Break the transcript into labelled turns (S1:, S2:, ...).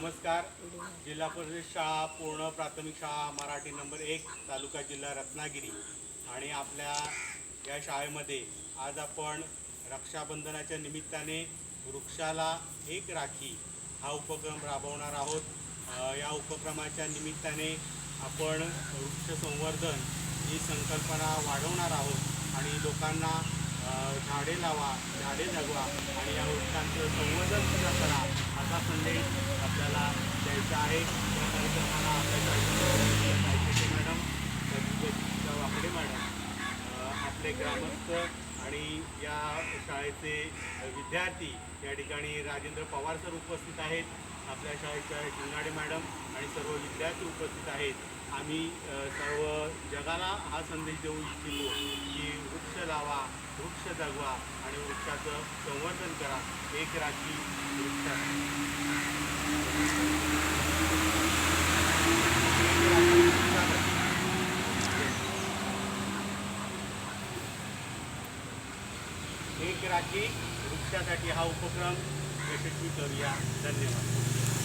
S1: नमस्कार. जिल्हा परिषद शाळा पूर्ण प्राथमिक शाळा मराठी नंबर एक तालुका जिल्हा रत्नागिरी. आणि आपल्या या शाळेमध्ये आज आपण रक्षाबंधनाच्या निमित्ताने वृक्षाला एक राखी हा उपक्रम राबवणार आहोत. या उपक्रमाच्या निमित्ताने आपण वृक्ष संवर्धन ही संकल्पना वाढवणार आहोत. आणि लोकांना झाडे लावा झाडे जगवा आणि या वृक्षांचं संवर्धन सुद्धा करा संदेश आपल्याला द्यायचा आहे. या कार्यक्रमाला आपल्या साहित्य मॅडम वाकडे मॅडम आपले ग्रामस्थ आणि या शाळेचे विद्यार्थी या ठिकाणी राजेंद्र पवार सर उपस्थित आहेत. आपल्या शाळेच्या शिंगाडे मॅडम आणि सर्व विद्यार्थी उपस्थित आहेत. आम्ही सर्व जगाला हा संदेश देऊ इच्छितो. लावा वृक्ष जगवा आणि वृक्षाचं संवर्धन करा. एक राखी वृक्षा एक राखी वृक्षासाठी. एक राखी वृक्षासाठी हा उपक्रम यशस्वी करूया. धन्यवाद.